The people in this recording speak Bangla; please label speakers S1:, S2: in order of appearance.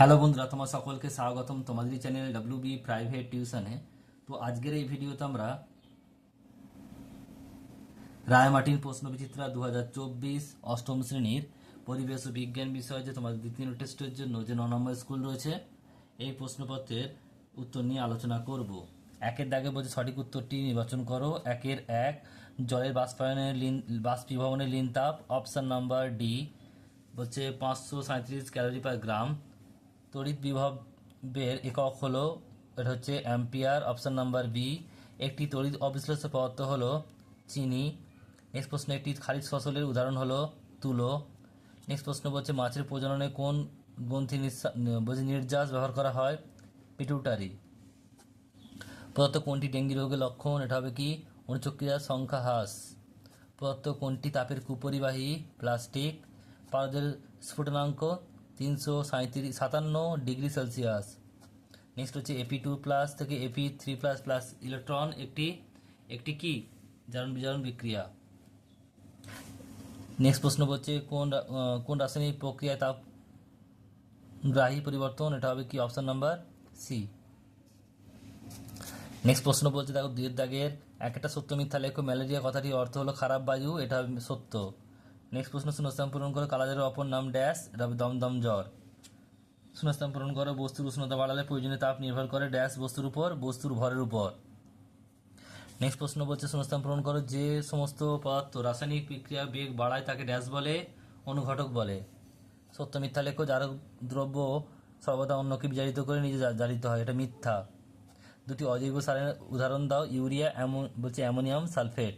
S1: হ্যালো বন্ধুরা, তোমার সকলকে স্বাগতম। তোমাদের চ্যানেল ডাব্লিউ বি প্রাইভেট টিউশনে তো আজকের এই ভিডিওতে আমরা রায়মাটির প্রশ্ন বিচিত্রা দু অষ্টম শ্রেণির পরিবেশ ও বিজ্ঞান বিষয়ে যে তোমাদের দ্বিতীয় টেস্টের জন্য যে ন নম্বর স্কুল রয়েছে, এই প্রশ্নপত্রের উত্তর নিয়ে আলোচনা করব। একের দাগে বলছে সঠিক উত্তরটি নির্বাচন করো। একের এক, জলের বাষ্পায়নের লিন, বাষ্পীভবনের লিন অপশন নাম্বার ডি বলছে পাঁচশো সাঁত্রিশ ক্যালোরি পার গ্রাম তড়িৎ বিভবের একক হলো, এটা হচ্ছে অ্যাম্পিয়ার, অপশন নাম্বার বি একটি তড়িৎ অবিশ্লেষ্য পদার্থ হলো চিনি। নেক্সট প্রশ্ন, একটি খারিজ ফসলের উদাহরণ হলো তুলো। নেক্সট প্রশ্ন বলছে, মাছের প্রজননে কোন গ্রন্থি বলছে, নির্যাস ব্যবহার করা হয়? পিটুটারি। প্রদত্ত কোনটি ডেঙ্গি রোগের লক্ষণ? এটা হবে কি? অনুচক্রিয়ার সংখ্যা হ্রাস। প্রদত্ত কোনটি তাপের কুপরিবাহী? প্লাস্টিক। পারদের স্ফুটনাঙ্ক? তিনশো সাঁত্রিশ সাতান্ন ডিগ্রি সেলসিয়াস। নেক্সট হচ্ছে এপি টু প্লাস থেকে AP three plus plus electron একটি একটি কি? জারণ বিজারণ বিক্রিয়া। নেক্সট প্রশ্ন হচ্ছে, কোন কোন রাসায়নিক প্রক্রিয়ায় তাপ গ্রাহী পরিবর্তন? এটা হবে কি অপশন নাম্বার সি নেক্সট প্রশ্ন বলছে, দেখো দুয়ের দাগের একটা সত্য মিথ্যা লেখো ম্যালেরিয়া কথাটির অর্থ হলো খারাপ বায়ু, এটা সত্য। নেক্সট প্রশ্ন, শূন্যস্থান পূরণ করো কালাজারের অপর নাম ড্যাশ, এটা দমদম জ্বর। শূন্যস্থান পূরণ করো বস্তুর উষ্ণতা বাড়ালে প্রয়োজনীয় তাপ নির্ভর করে ড্যাশ বস্তুর উপর, বস্তুর ভরের উপর। নেক্সট প্রশ্ন বলছে, শূন্যস্থান পূরণ করো যে সমস্ত পদার্থ রাসায়নিক বিক্রিয়া বেগ বাড়ায় তাকে ড্যাশ বলে, অনুঘটক বলে। সত্য মিথ্যা লেখো যার দ্রব্য সর্বদা অন্যকে বিজারিত করে নিজে জারিত হয়, এটা মিথ্যা। দুটি অজৈব সারের উদাহরণ দাও, ইউরিয়া, অ্যামো বলছে অ্যামোনিয়াম সালফেট।